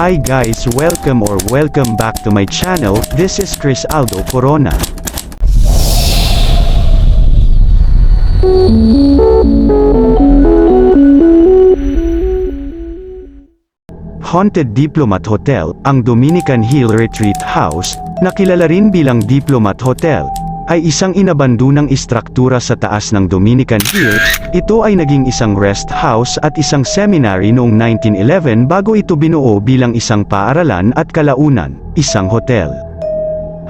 Hi guys welcome or welcome back to my channel, this is Chris Aldo Corona. Haunted Diplomat Hotel, ang Dominican Hill Retreat House, na kilala rin bilang Diplomat Hotel, ay isang inabandunang istruktura sa taas ng Dominican Hill. Ito ay naging isang rest house at isang seminary noong 1911 bago ito binuo bilang isang paaralan at kalaunan, isang hotel.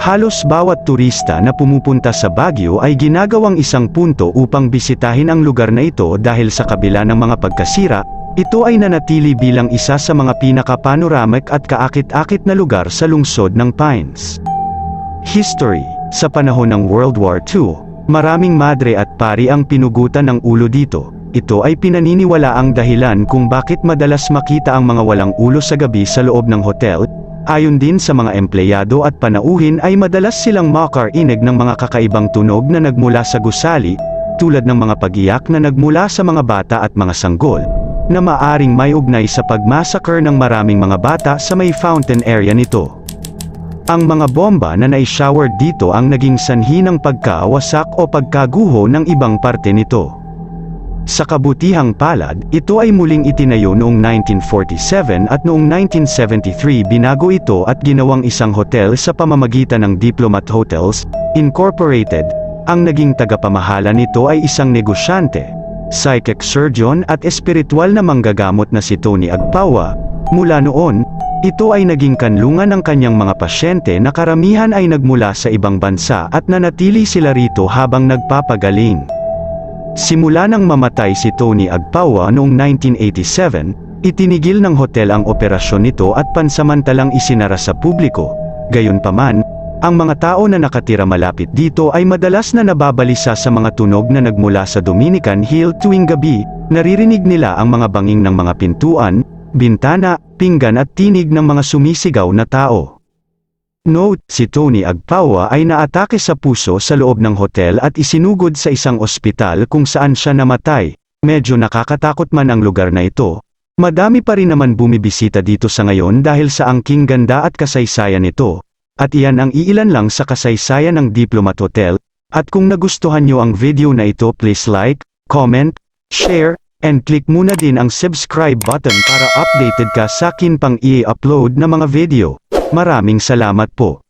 Halos bawat turista na pumupunta sa Baguio ay ginagawang isang punto upang bisitahin ang lugar na ito dahil sa kabila ng mga pagkasira, ito ay nanatili bilang isa sa mga pinaka-panoramic at kaakit-akit na lugar sa lungsod ng Pines. History Sa panahon ng World War II, maraming madre at pari ang pinugutan ng ulo dito. Ito ay pinaniniwala ang dahilan kung bakit madalas makita ang mga walang ulo sa gabi sa loob ng hotel. Ayon din sa mga empleyado at panauhin ay madalas silang makarinig ng mga kakaibang tunog na nagmula sa gusali, tulad ng mga pagiyak na nagmula sa mga bata at mga sanggol, na maaring may ugnay sa pagmassacre ng maraming mga bata sa may fountain area nito. Ang mga bomba na nai-shower dito ang naging sanhi ng pagkawasak o pagkaguho ng ibang parte nito. Sa kabutihang palad, ito ay muling itinayo noong 1947 at noong 1973 binago ito at ginawang isang hotel sa pamamagitan ng Diplomat Hotels, Incorporated. Ang naging tagapamahala nito ay isang negosyante, psychic surgeon at espiritual na manggagamot na si Tony Agpawa. Mula noon, ito ay naging kanlungan ng kanyang mga pasyente na karamihan ay nagmula sa ibang bansa at nanatili sila rito habang nagpapagaling. Simula nang mamatay si Tony Agpawa noong 1987, itinigil ng hotel ang operasyon nito at pansamantalang isinara sa publiko. Gayunpaman, ang mga tao na nakatira malapit dito ay madalas na nababalisa sa mga tunog na nagmula sa Dominican Hill tuwing gabi, naririnig nila ang mga banging ng mga pintuan, bintana, pinggan at tinig ng mga sumisigaw na tao. Note, si Tony Agpawa ay naatake sa puso sa loob ng hotel at isinugod sa isang ospital kung saan siya namatay. Medyo nakakatakot man ang lugar na ito. Madami pa rin naman bumibisita dito sa ngayon dahil sa angking ganda at kasaysayan nito. At iyan ang iilan lang sa kasaysayan ng Diplomat Hotel. At kung nagustuhan nyo ang video na ito please like, comment, share, and click muna din ang subscribe button para updated ka sa akin pang i-upload na mga video. Maraming salamat po.